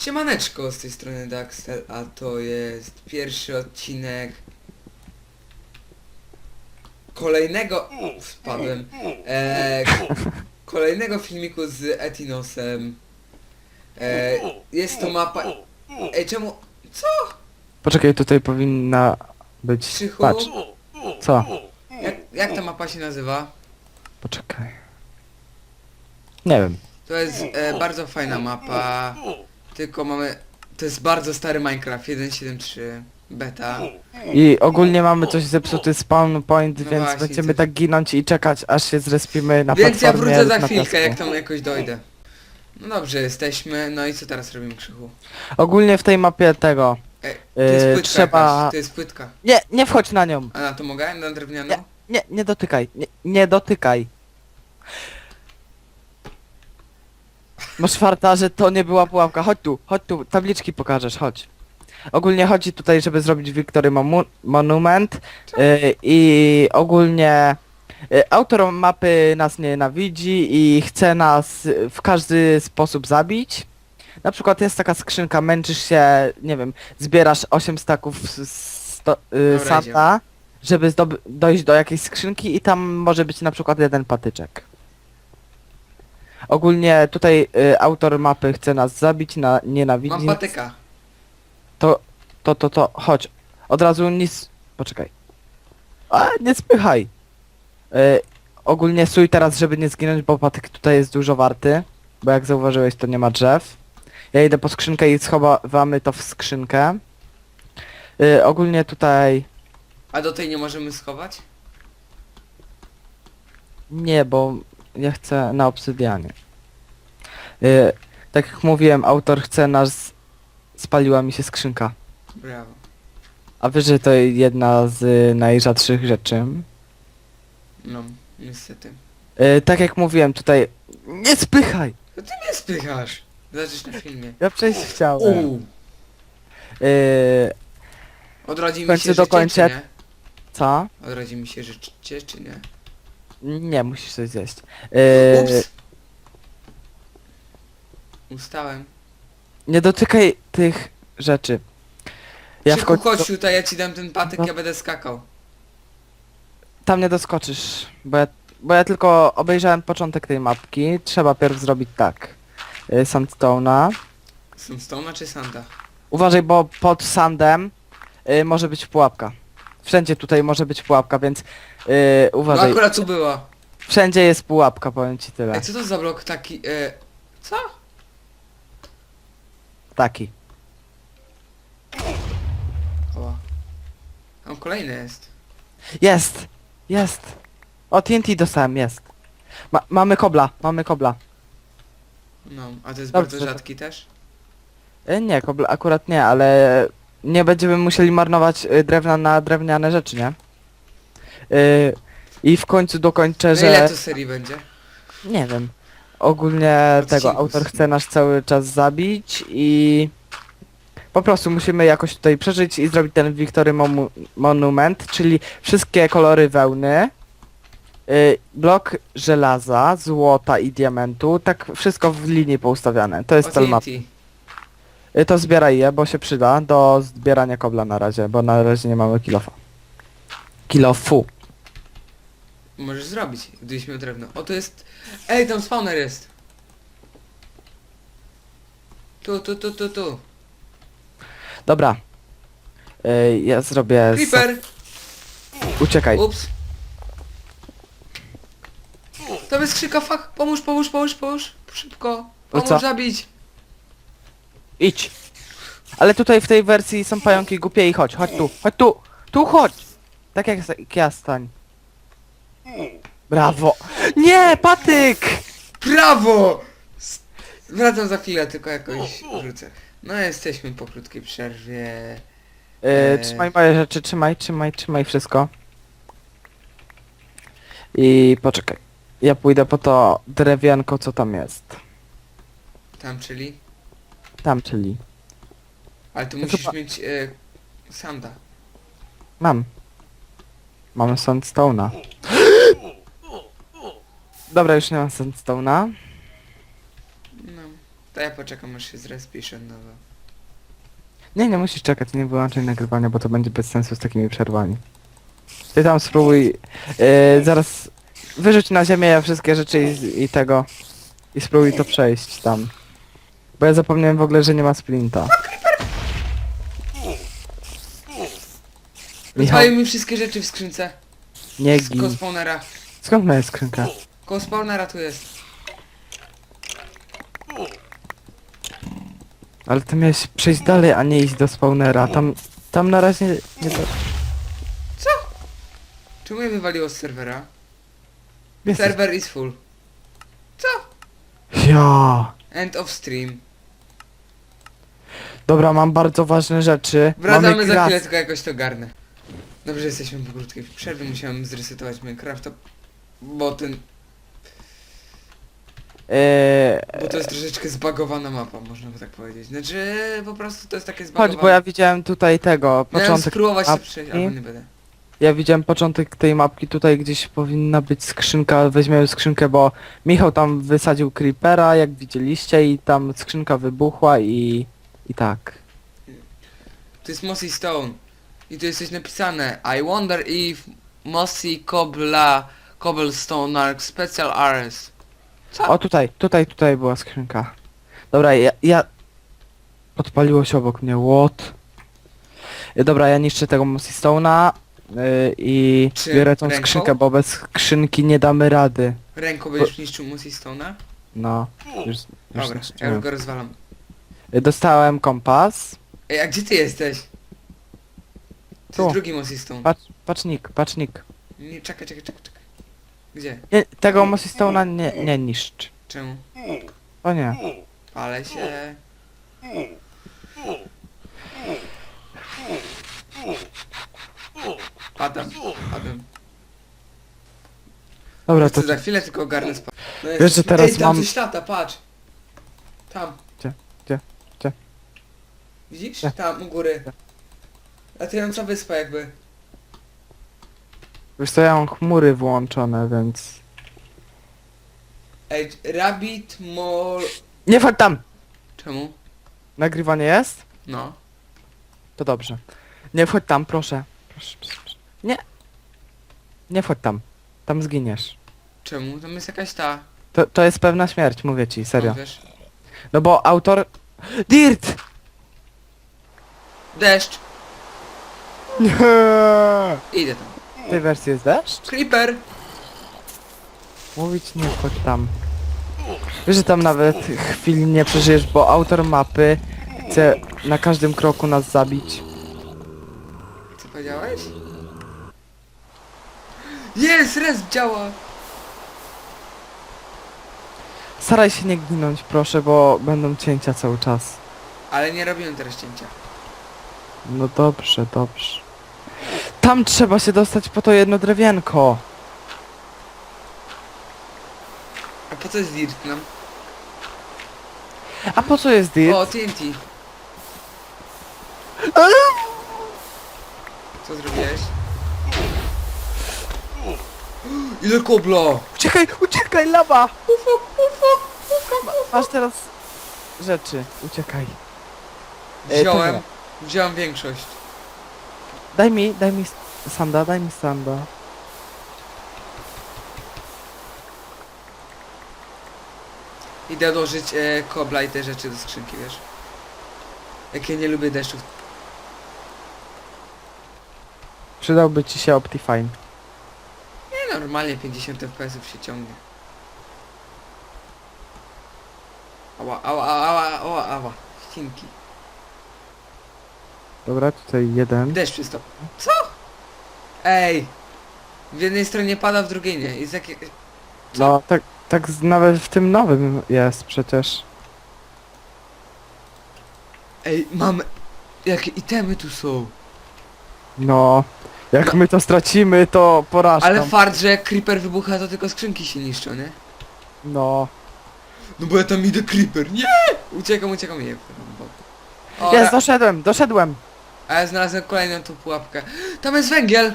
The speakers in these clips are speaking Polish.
Siemaneczko, z tej strony Daxter, a to jest pierwszy odcinek kolejnego... Spadłem. E, kolejnego filmiku z Etinosem. E, jest to mapa... Ej, czemu... Co? Poczekaj, tutaj powinna być... Krzychu? Patrz, co? Jak, jak ta mapa się nazywa? Poczekaj. Nie wiem. To jest e, bardzo fajna mapa, tylko mamy... To jest bardzo stary Minecraft 1.7.3 beta. I ogólnie mamy coś zepsuty spawn point, No więc właśnie, będziemy coś- tak ginąć i czekać, aż się zrespimy na Więc ja platformie wrócę za lub na chwilkę, piasku. jak tam jakoś dojdę. No dobrze, jesteśmy. No i co teraz robimy, Krzychu? Ogólnie w tej mapie tego... Ej, to jest Yy, płytka trzeba- jakaś, to jest płytka. Nie, nie wchodź na nią! A na to mogę? Na drewnianą? Nie. Nie, nie dotykaj. Nie, nie dotykaj. Masz farta, że to nie była pułapka. Chodź tu, chodź tu, tabliczki pokażesz, chodź. Ogólnie chodzi tutaj, żeby zrobić Momu Monument yy, i ogólnie yy, autor mapy nas nienawidzi i chce nas w każdy sposób zabić. Na przykład jest taka skrzynka, męczysz się, nie wiem, zbierasz 8 staków z sto, Dobra, santa, żeby zdoby- dojść do jakiejś skrzynki i tam może być na przykład jeden patyczek. Ogólnie tutaj y, autor mapy chce nas zabić, na, nienawidzi. Mam patyka. To, to, to, to, chodź. Od razu nic... Poczekaj. A, nie spychaj. Y, ogólnie stój teraz, żeby nie zginąć, bo patyk tutaj jest dużo warty. Bo jak zauważyłeś, to nie ma drzew. Ja idę po skrzynkę i schowamy to w skrzynkę. Y, ogólnie tutaj... A do tej nie możemy schować? Nie, bo ja chcę na obsydianie. Y, tak jak mówiłem, autor chce nas... Spaliła mi się skrzynka. Brawo. A wiesz, że to jedna z y, najrzadszych rzeczy. No, niestety. Y, tak jak mówiłem, tutaj... Nie spychaj! To ty mnie spychasz. Zobaczysz na filmie. Ja przejść chciałem. Uuu. Y, Odrodzi mi końcu się życie, dokończę. czy nie? co? Odrodzi mi się życie, czy nie? Nie, musisz coś zjeść. Ups. Ustałem. nie dotykaj tych rzeczy. Ja w Krzychu, końcu... chodź tutaj, ja ci dam ten patyk, No. ja będę skakał. Tam nie doskoczysz, bo ja, bo ja tylko obejrzałem początek tej mapki. Trzeba pierw zrobić tak. Y, Sandstone'a. Sunstona czy Santa? Uważaj, bo pod sandem y, może być pułapka. Wszędzie tutaj może być pułapka, więc y, No uważaj. akurat tu była. Wszędzie jest pułapka, powiem ci tyle. Ej, co to za blok taki, e... Co? Taki. O. Tam kolejny jest. Jest! Jest! O, TNT dostałem, jest. Ma mamy kobla, mamy kobla. No, a to jest Dobrze, bardzo rzadki też? E, nie, kobla akurat nie, ale nie będziemy musieli marnować y, drewna na drewniane rzeczy, nie? Y, I w końcu dokończę, No ile że... to serii będzie? Nie wiem. Ogólnie tego Odcinków. autor chce nas cały czas zabić i po prostu musimy jakoś tutaj przeżyć i zrobić ten Victory Momu Monument, czyli wszystkie kolory wełny, y, blok żelaza, złota i diamentu, tak wszystko w linii poustawiane. To jest cel mapy. TNT. Y, To zbieraj je, bo się przyda do zbierania kobla na razie, bo na razie nie mamy kilofa. Kilofu. Możesz zrobić, gdybyś miał drewno. O, to jest... Ej, tam spawner jest! Tu, tu, tu, tu, tu. Dobra. Y, Ja zrobię... Creeper! Uciekaj. Ups. To jest krzyka, fuck! Pomóż, pomóż, pomóż, pomóż! Szybko! Pomóż co? zabić! Idź. Ale tutaj w tej wersji są pająki głupie i chodź, chodź tu, chodź tu, tu chodź. Tak jak, jak ja stań. Brawo. Nie, patyk! Brawo! S- Wracam za chwilę, tylko jakoś wrócę. No jesteśmy po krótkiej przerwie. Yy, Eee. Trzymaj moje rzeczy, trzymaj, trzymaj, trzymaj wszystko. I poczekaj. Ja pójdę po to drewienko, co tam jest. Tam, czyli? Tam, czyli. Ale tu Ja musisz chyba- mieć e, sanda. Mam. Mam sandstone'a. Dobra, już nie mam sandstone'a. No. To ja poczekam aż się zrespisz od nowa. Nie, nie musisz czekać, nie wyłączaj nagrywania, bo to będzie bez sensu z takimi przerwami. Ty tam spróbuj, yy, zaraz wyrzuć na ziemię wszystkie rzeczy i, i tego i spróbuj to przejść tam. Bo ja zapomniałem w ogóle, że nie ma splinta. Michał, mi wszystkie rzeczy w skrzynce. nie Z gin. kospawnera. Skąd moja skrzynka? Koło spawnera tu jest. Ale ty miałeś przejść dalej, a nie iść do spawnera. Tam, tam na razie nie do... Czemu mnie wywaliło z serwera? Jesteś... Server is full. Ja. End of stream. Dobra, mam bardzo ważne rzeczy. Wracamy Mamy za chwilę, tylko jakoś to garnę. Dobrze, jesteśmy po krótkiej przerwie, musiałem zresetować Minecrafta, bo ten, Yy, bo to jest troszeczkę zbagowana mapa, można by tak powiedzieć. Znaczy, po prostu to jest takie chodź, zbagowane. bo ja widziałem tutaj tego, Miałem początek spróbować się mapki. przejść, albo nie będę. Ja widziałem początek tej mapki, tutaj gdzieś powinna być skrzynka, weźmiemy skrzynkę, bo Michał tam wysadził creepera, jak widzieliście i tam skrzynka wybuchła i... i tak. To jest Mossy Stone. I tu jest coś napisane. I wonder if Mossy Cobla Cobblestone are special areas. Co? O tutaj, tutaj, tutaj była skrzynka. Dobra, ja... ja... Podpaliło się obok mnie, what? Y, Dobra, ja niszczę tego Mossy Stone'a yy, i Czy biorę tą ręką? skrzynkę, bo bez skrzynki nie damy rady. Ręką będziesz niszczył Mossy Stone'a? No, już, już Dobra, ja zniszczyłem. go rozwalam. Dostałem kompas. Ej, a gdzie ty jesteś? To Tu. jest drugi Mossy Stone. Patrz, pacznik, pacznik. Nie, czekaj, czekaj, czekaj, czekaj. Gdzie? Nie, tego Mossy Stone'a nie, nie niszcz. Czemu? O nie. Palę się. Padam, padam. Dobra, To to... za chwilę tylko ogarnę spa. No jest- Wiesz, że teraz Ej, tam mam- coś lata, patrz. Tam. Widzisz? Gdzie? Tam, u góry. Latająca wyspa jakby. Wiesz co, ja mam chmury włączone, więc... Ej, rabbit mole... Nie wchodź tam! Czemu? Nagrywanie jest? No. To dobrze. Nie wchodź tam, proszę. Proszę, proszę, proszę. Nie. Nie wchodź tam. Tam zginiesz. Czemu? Tam jest jakaś ta... To, to jest pewna śmierć, mówię ci, serio. No, wiesz. No bo autor... DIRT! Deszcz. Nie. Idę tam. W tej wersji jest deszcz? Creeper. Mówić nie wchodź tam. Wiesz, że tam nawet chwili nie przeżyjesz, bo autor mapy chce na każdym kroku nas zabić. Co powiedziałeś? Jest! Res działa! Staraj się nie ginąć, proszę, bo będą cięcia cały czas. Ale nie robiłem teraz cięcia. No dobrze, dobrze. Tam trzeba się dostać po to jedno drewienko. A po co jest dirt nam? A po co jest dirt? O, TNT. Co zrobiłeś? Ile kobla! Uciekaj, uciekaj, lawa! Ma- Masz teraz rzeczy, uciekaj. To Wziąłem, nie. Wziąłem większość. Daj mi, daj mi sanda, daj mi sanda. Idę odłożyć e, kobla i te rzeczy do skrzynki, wiesz? Jak ja nie lubię deszczów. Przydałby ci się Optifine. Nie, normalnie 50 fps się ciągnie. Ała, ała, ała, ała, ała. Ścinki. Dobra, tutaj jeden. Deszcz przystał. Co? Ej! W jednej stronie pada, w drugiej nie. Jest jakie... No, tak, tak z- nawet w tym nowym jest przecież. Ej, mamy... Jakie itemy tu są? No, jak No. my to stracimy, to porażka. Ale fart, że jak creeper wybucha, to tylko skrzynki się niszczą, nie? No. No bo ja tam idę creeper, nie! Uciekam, uciekam, nie. O, Jest, ra- doszedłem, doszedłem! A ja znalazłem kolejną tu pułapkę. Tam jest węgiel!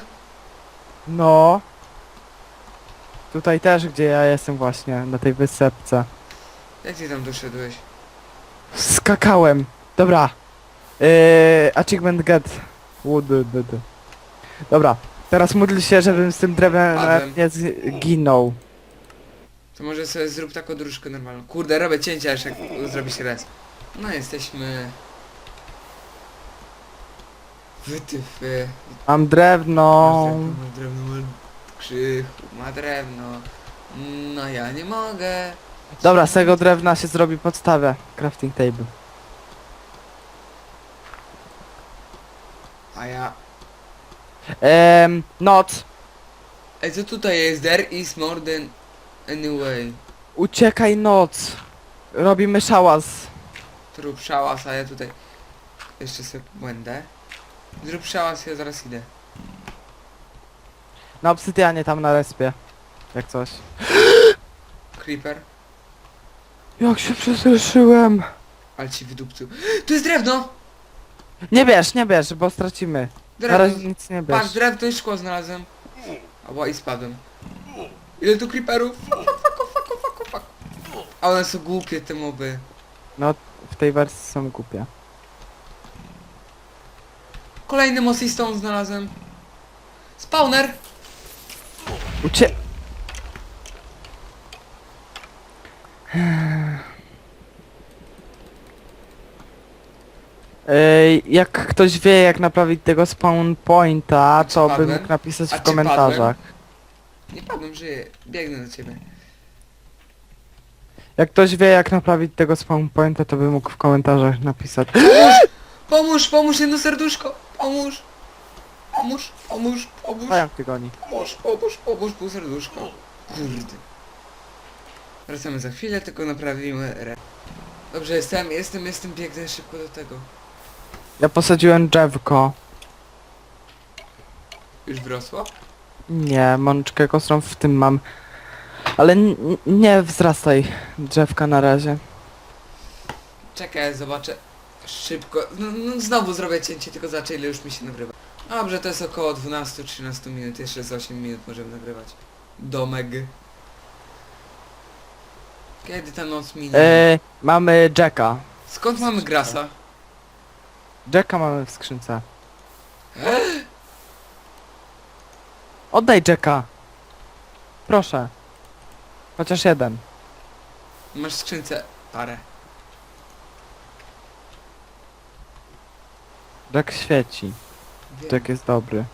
No. Tutaj też, gdzie ja jestem właśnie, na tej wysepce. Jak ty tam doszedłeś? Skakałem. Dobra. Yy, achievement get. Wood, d, d. Dobra. Teraz módl się, żebym z tym drewnem Padłem. nie zginął. To może sobie zrób taką dróżkę normalną. Kurde, robię cięcia jeszcze jak zrobisz res. No jesteśmy... Wytyfy. Mam drewno. Ma drewno, ma krzychu, ma drewno. No ja nie mogę. Dobra, z tego drewna się zrobi podstawę. Crafting table. A ja... Ehm, noc. Ej, co tutaj jest? There is more than anyway. Uciekaj noc. Robimy szałas. Zrób szałas, a ja tutaj... Jeszcze sobie błędę. Zrób szałas, ja zaraz idę. Na obsydianie tam na respie. Jak coś. Creeper. Jak się przestraszyłem. Ale ci wydupcył. Tu jest drewno! Nie bierz, nie bierz, bo stracimy. Na Drewno. razie nic nie Patrz, bierz. drewno i szkło znalazłem. Ała i spadłem. Ile tu creeperów? Fuck, fuck, fuck, fuck, fuck, fuck. A one są głupie te moby. No, w tej wersji są głupie. Kolejny mossy stone znalazłem. Spawner! Ucie... Ej, jak ktoś wie jak naprawić tego spawn pointa, czy to by padłem? mógł napisać A w czy komentarzach. Nie padłem, żyję. Biegnę do ciebie. Jak ktoś wie jak naprawić tego spawn pointa, to by mógł w komentarzach napisać. Pomóż, pomóż, jedno serduszko. Pomóż. Pomóż, pomóż, pomóż. Pająk ty goni. Pomóż, pomóż, pomóż, pół serduszko. Kurde. Wracamy za chwilę, tylko naprawimy re. Dobrze, jestem, jestem, jestem, biegnę szybko do tego. Ja posadziłem drzewko. Już wyrosło? Nie, mączkę kostrą w tym mam. Ale n- n- nie wzrastaj drzewka na razie. Czekaj, zobaczę szybko. No, no znowu zrobię cięcie, tylko zobaczę ile już mi się nagrywa. Dobrze, to jest około 12-13 minut, jeszcze z 8 minut możemy nagrywać. Domek. Kiedy ta noc minie? E, mamy Jacka. Skąd mamy grasa? Jacka mamy w skrzynce. Oddaj Jacka. Proszę. Chociaż jeden. Masz w skrzynce parę. Jack świeci. Wiem. Jack jest dobry.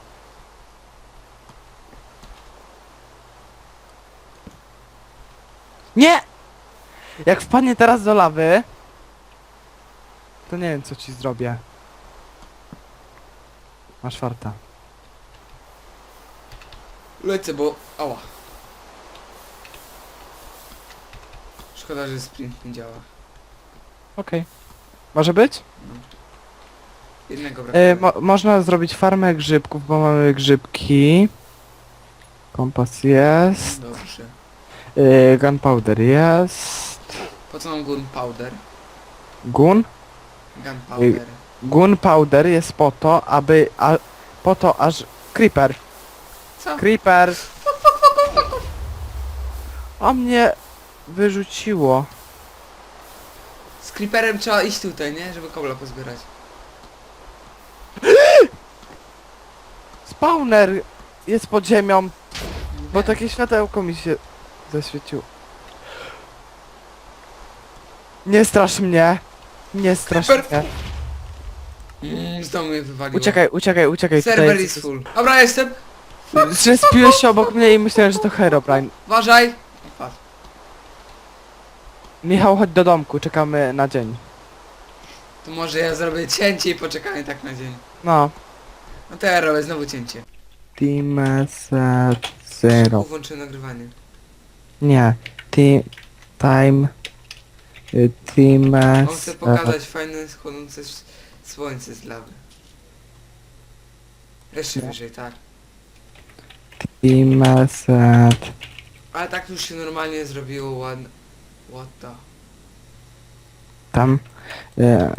Nie! Jak wpadnie teraz do lawy, to nie wiem co ci zrobię. Masz farta. Lecę, bo... Ała. Szkoda, że sprint nie działa. Okej. Może być? Jednego E, brakuje. mo można zrobić farmę grzybków, bo mamy grzybki. Kompas jest. Dobrze. E, gunpowder jest. Po co mam gunpowder? Gun? Gunpowder. Gunpowder jest po to, aby... A, po to aż... Creeper. Co? Creeper. A mnie wyrzuciło. Z creeperem trzeba iść tutaj, nie? Żeby kobla pozbierać. Spawner jest pod ziemią, bo takie światełko mi się zaświeciło. Nie strasz mnie. Nie strasz mnie. Mm, znowu mnie wywaliło. Uciekaj, uciekaj, uciekaj. Server tutaj is full. Dobra, jestem. Zrespiłeś się obok mnie i myślałem, że to Herobrine. Uważaj. Patrz. Michał, chodź do domku, czekamy na dzień. To może ja zrobię cięcie i poczekamy tak na dzień. No. No to ja robię znowu cięcie. Team zero. Włączę nagrywanie. Nie. Team... Time... y, Team On chce pokazać fajne schodzące słońce z lawy. Jeszcze wyżej, tak. Team. Ale tak już się normalnie zrobiło ładne. What the... Tam... y,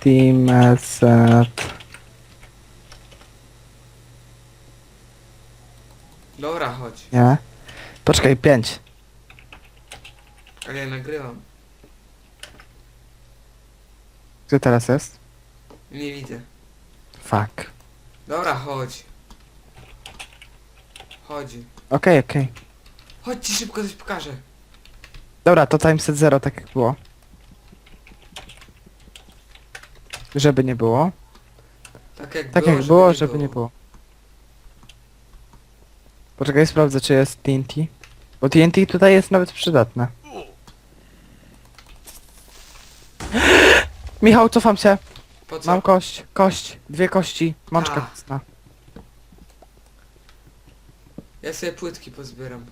Team set... Dobra, chodź. Nie. Poczekaj, pięć. Ale ja nagrywam. Gdzie teraz jest? Nie widzę. Fuck. Dobra, chodź. Chodź. Okej, okej. Chodź ci szybko coś pokażę. Dobra, to timeset 0 tak jak było. Żeby nie było. Tak jak Tak było, jak było, żeby nie było. Poczekaj, sprawdzę czy jest TNT. Bo TNT tutaj jest nawet przydatne. Michał, cofam się. Po co? Mam kość, kość, dwie kości, mączka A. Ja sobie płytki pozbieram.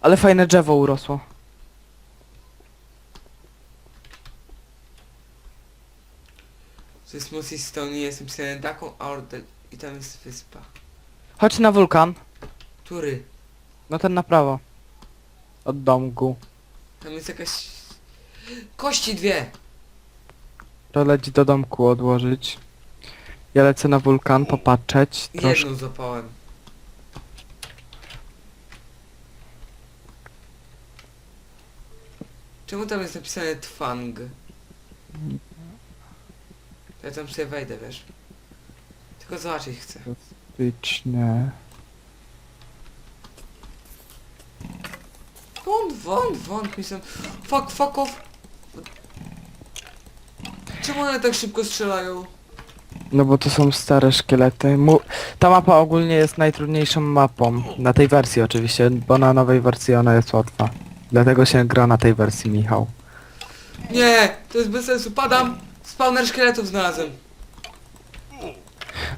Ale fajne drzewo urosło. Mossy Stone jestem pisany taką ordę i tam jest wyspa. Chodź na wulkan. Który? No ten na prawo. Od domku. Tam jest jakaś... Kości dwie! To leci do domku odłożyć. Ja lecę na wulkan popatrzeć troszkę. Jedną złapałem. Czemu tam jest napisane Twang? Ja tam sobie wejdę, wiesz? Tylko zobaczyć chcę. Bezpieczne. Wąt, wąt, wąt mi są... Fuck, fuck off! Czemu one tak szybko strzelają? No bo to są stare szkielety. Mu Ta mapa ogólnie jest najtrudniejszą mapą. Na tej wersji oczywiście, bo na nowej wersji ona jest łatwa. Dlatego się gra na tej wersji, Michał. Nie! To jest bez sensu, padam! Spawner szkieletów znalazłem.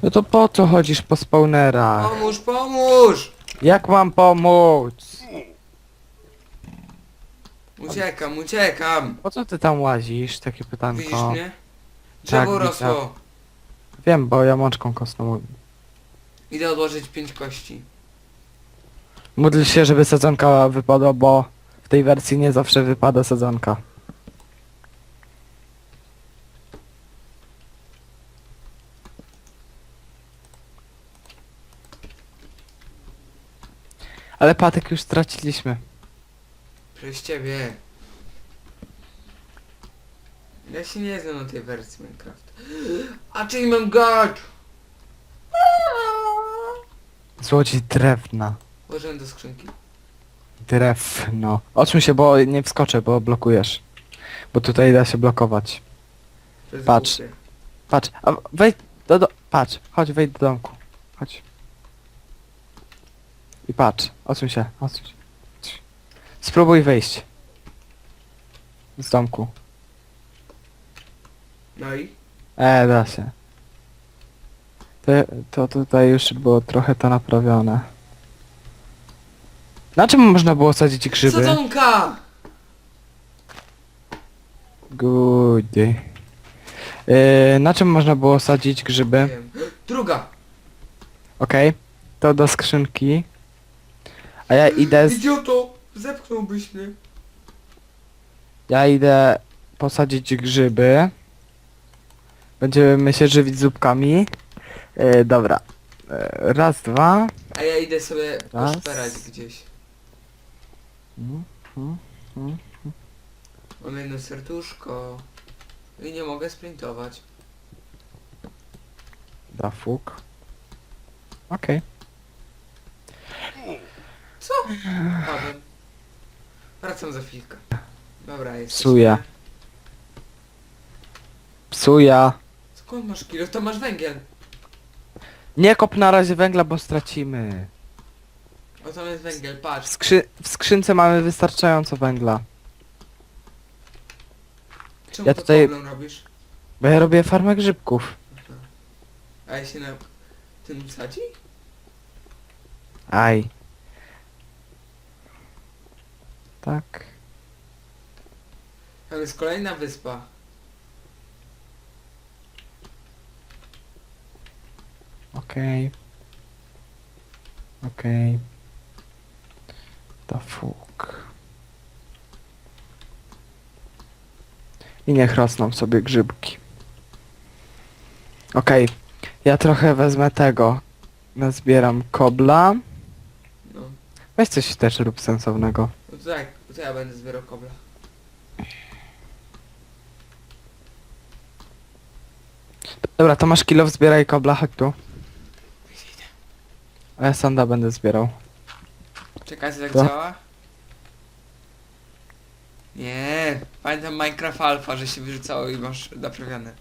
No to po co chodzisz po spawnera? Pomóż, pomóż! Jak mam pomóc? Uciekam, uciekam! Po co ty tam łazisz? Takie Widzisz pytanko. mnie? Drzewo Tak, rosło. Wiem, bo ja mączką kostną. Idę odłożyć pięć kości. Módl się, żeby sadzonka wypadła, bo w tej wersji nie zawsze wypada sadzonka. Ale patek już straciliśmy. Przez ciebie. Ja się nie znam na tej wersji Minecraft. Achievement God! Złodziej drewna. Włożyłem do skrzynki. Drewno. Odsuń się, bo nie wskoczę, bo blokujesz. Bo tutaj da się blokować. To jest Patrz. głupie. Patrz, a wejdź do, do... Patrz, chodź, wejdź do domku. Chodź. I patrz, odsuń się, odsuń się. Spróbuj wyjść. Z domku. No i? E, da się. To, to tutaj już było trochę to naprawione. Na czym można było sadzić grzyby? Sadzonka! Good. Yy, na czym można było sadzić Nie grzyby? wiem. Druga! Okej. To do skrzynki. A ja idę z... Idioto! Zepchnąłbyś mnie. Ja idę posadzić grzyby. Będziemy się żywić zupkami. Yy, dobra. Yy, raz, dwa. A ja idę sobie Raz. poszperać gdzieś. Mam jedno serduszko. I nie mogę sprintować. Da fuk. Okej. Padłem. Wracam za chwilkę. Dobra, jest. Psuję. Psuja. Skąd masz kilo? To masz węgiel. Nie kop na razie węgla, bo stracimy. O, tam jest węgiel, W, patrz. skrzy w skrzynce mamy wystarczająco węgla. Czemu ja to tutaj- problem robisz? Bo ja robię farmę grzybków. A ja się na tym sadzi? Aj. Tak. Tam jest kolejna wyspa. Okej. Okej. Da fuk. I niech rosną sobie grzybki. Okej. Ja trochę wezmę tego. Nazbieram kobla. No. Weź coś też rób sensownego. No to tak, to ja będę zbierał kobla. Dobra, to masz kilof, zbieraj kobla, hak tu. A ja sanda będę zbierał. Czekaj, jak Co? działa? Nie, pamiętam Minecraft Alpha, że się wyrzucało i masz naprawiane.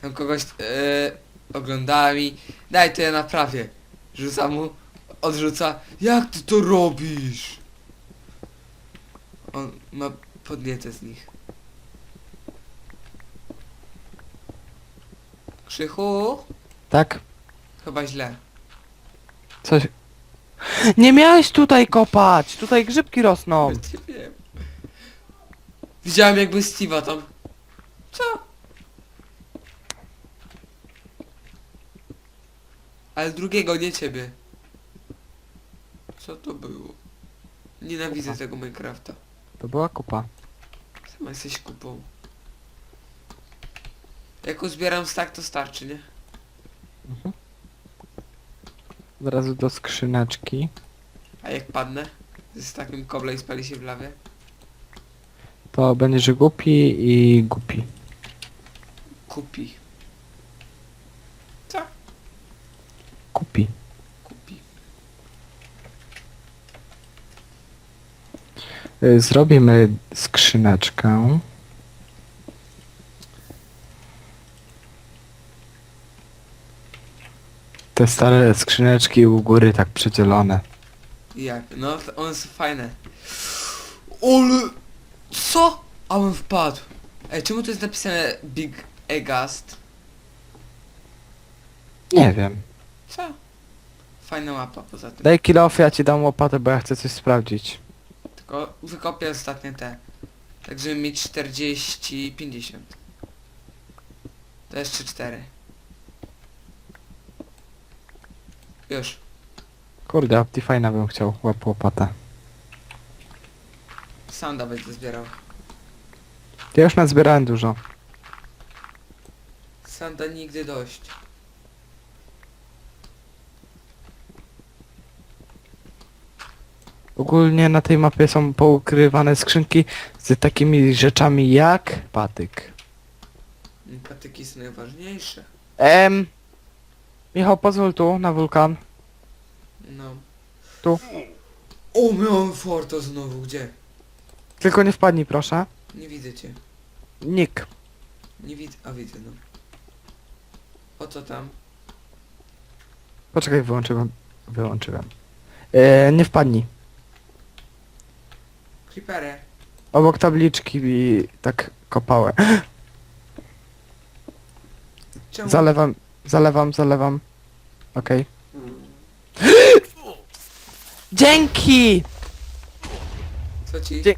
Tam kogoś yy, oglądałem i daj to ja naprawię. Rzuca mu, odrzuca. Jak ty to robisz? On ma podnietę z nich. Krzychu? Tak? Chyba źle. Coś... Nie miałeś tutaj kopać! Tutaj grzybki rosną! Nie wiem. Widziałem jakby Steve'a tam. Co? Ale drugiego, nie ciebie. Co to było? Nienawidzę tego Minecrafta. To była kupa. Sama jesteś kupą. Jak uzbieram stack to starczy, nie? Od razu do skrzyneczki. A jak padnę? Z takim koble i spali się w lawie? To będziesz głupi i głupi. Kupi. Co? Kupi. Kupi. Y, Zrobimy skrzyneczkę. Te stare skrzyneczki u góry tak przedzielone. Jak? No, one są fajne. Ale... Co? A on wpadł. Ej, czemu to jest napisane Big Egast? Nie wiem. Co? Fajna mapa poza tym. Daj kilo off, ja ci dam łopatę, bo ja chcę coś sprawdzić. Tylko wykopię ostatnie te. Tak, żeby mieć 40, 50. To jeszcze 4. Już. Kurde, Optifine bym chciał łap łopatę. Sam będę zbierał. Ja już nazbierałem dużo. Sanda nigdy dość. Ogólnie na tej mapie są poukrywane skrzynki z takimi rzeczami jak patyk. Patyki są najważniejsze. Em, Michał, pozwól tu na wulkan. No. Tu. O, miałem forto znowu, gdzie? Tylko nie wpadnij proszę. Nie widzę cię. Nick. Nie widzę, a widzę, no. O co tam? Poczekaj, wyłączyłem. Wyłączyłem. E, nie wpadnij. Creepery. Obok tabliczki i tak kopałem. Czemu? Zalewam, zalewam, zalewam. Okej. Dzięki! Co ci? Dzie-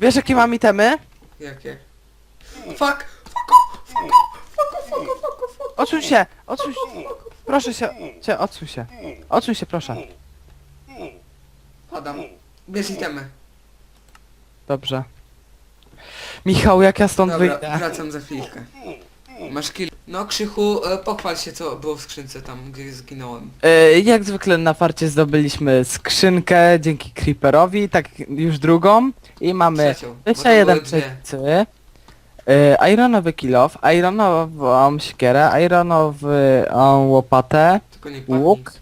Wiesz jakie mam itemy? Jakie? Fuck! Fuck off! Fuck off! Fuck off! Fuck off! Fuck off! Fuck Odsuń się! Odsuń się! Proszę się! Cię, odsuń się! Odsuń się proszę. Padam. Bierz itemy. Dobrze. Michał, jak ja stąd Dobra, wyjdę? wracam za chwilkę. Masz kill. No Krzychu, e, pochwal się co było w skrzynce tam, gdzie zginąłem. E, jak zwykle na farcie zdobyliśmy skrzynkę dzięki Creeperowi, tak już drugą. I mamy Trzecią. bo tam jeden były dwie. przejcy. E, ironowy kilof, ironową siekierę, ironową łopatę, Tylko nie padnij. łuk,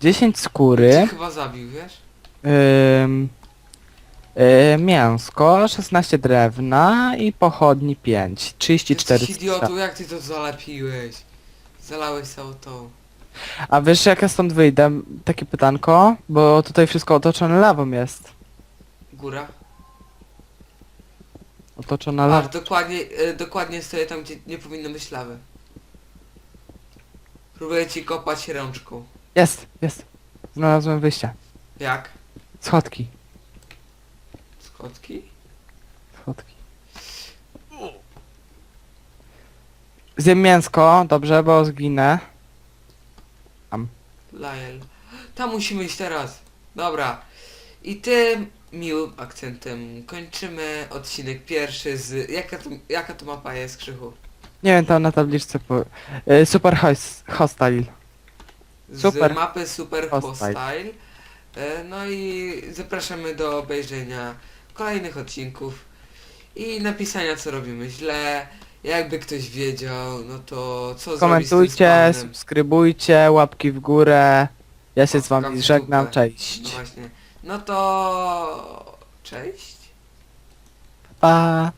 10 skóry, Cię chyba zabił, wiesz? ym, y, mięsko, 16 drewna i pochodni 5, 34 Jesteś idiotu, jak ty to zalepiłeś? Zalałeś całą tą. A wiesz jak ja stąd wyjdę? Takie pytanko, bo tutaj wszystko otoczone lawą jest. Góra. Otoczona A, lawą. dokładnie, e, dokładnie stoję tam, gdzie nie powinno być lawy. Próbuję ci kopać rączką. Jest, jest. Znalazłem wyjście. Jak? Schodki. Skotki? Schodki. Zjem mięsko, dobrze, bo zginę. Lyle. Tam musimy iść teraz. Dobra. I tym miłym akcentem kończymy odcinek pierwszy z... Jaka to, jaka to mapa jest, Krzychu? Nie wiem, tam na tabliczce po... Y, super hostile. Z Super. mapy Super Hostile. Hostile. E, No i zapraszamy do obejrzenia kolejnych odcinków i napisania co robimy źle, Jakby ktoś wiedział, no to co Komentujcie, zrobić z tym subskrybujcie, łapki w górę. Ja się z Łapka wami żegnam, dupę. cześć. No właśnie. No to... Cześć? Pa!